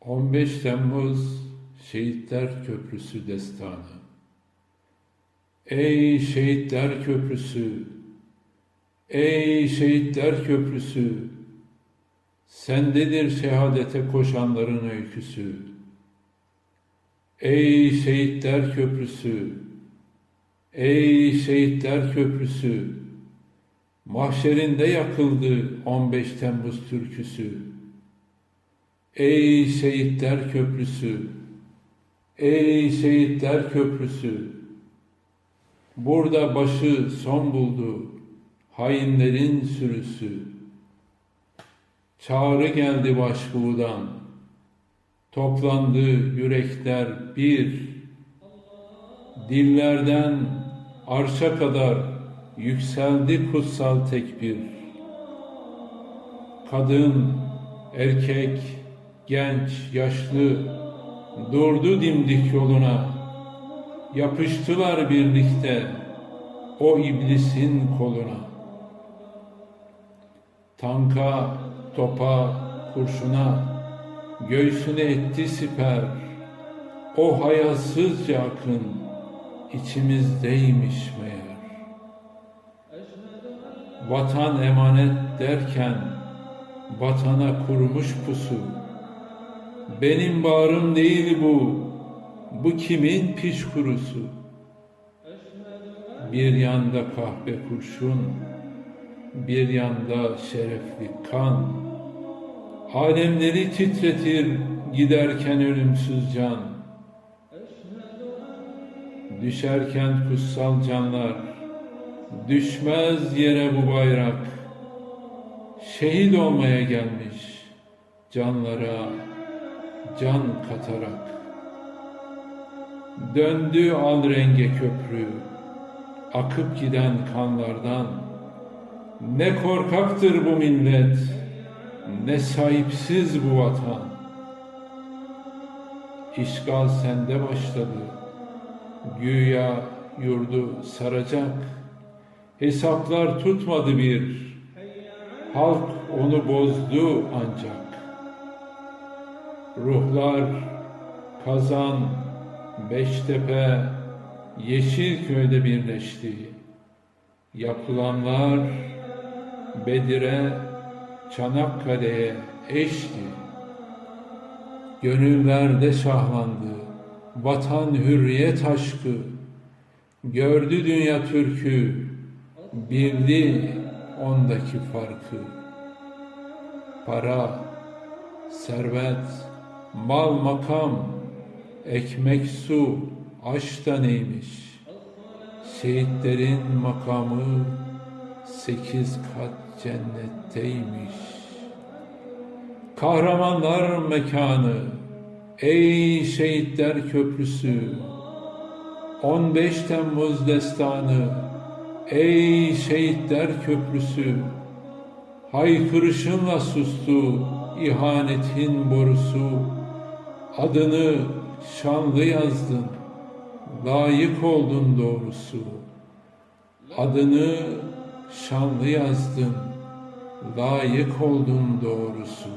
15 Temmuz Şehitler Köprüsü Destanı Ey Şehitler Köprüsü! Ey Şehitler Köprüsü! Sendedir şehadete koşanların öyküsü. Ey Şehitler Köprüsü! Ey Şehitler Köprüsü! Mahşerinde yakıldı 15 Temmuz türküsü. Ey Şehitler Köprüsü! Ey Şehitler Köprüsü! Burada başı son buldu hainlerin sürüsü. Çağrı geldi başbuğdan, toplandı yürekler bir. Dillerden arşa kadar yükseldi kutsal tekbir. Kadın, erkek, genç, yaşlı durdu dimdik yoluna. Yapıştılar birlikte o iblisin koluna. Tanka, topa, kurşuna göğsüne etti siper. O hayasızca akın içimizdeymiş meğer. Vatan emanet derken vatana kurmuş pusu. Benim bağrım değil bu, bu kimin piş kurusu? Bir yanda kahpe kurşun, bir yanda şerefli kan. Alemleri titretir giderken ölümsüz can. Düşerken kutsal canlar, düşmez yere bu bayrak. Şehit olmaya gelmiş canlara can katarak. Döndü al renge köprü, akıp giden kanlardan. Ne korkaktır bu millet, ne sahipsiz bu vatan. İşgal sende başladı, güya yurdu saracak. Hesaplar tutmadı bir, halk onu bozdu ancak. Ruhlar, kazan, Beştepe, Yeşilköy'de birleşti. Yapılanlar Bedir'e, Çanakkale'ye eşti. Gönüllerde şahlandı, vatan hürriyet aşkı. Gördü dünya Türk'ü, bildi ondaki farkı. Para, servet, mal makam, Ekmek su aş da neymiş? Şehitlerin makamı sekiz kat cennetteymiş. Kahramanlar mekanı, ey şehitler köprüsü, 15 Temmuz destanı, ey şehitler köprüsü, haykırışınla sustu ihanetin borusu, adını şanlı yazdın, layık oldun doğrusu. Adını şanlı yazdın, layık oldun doğrusu.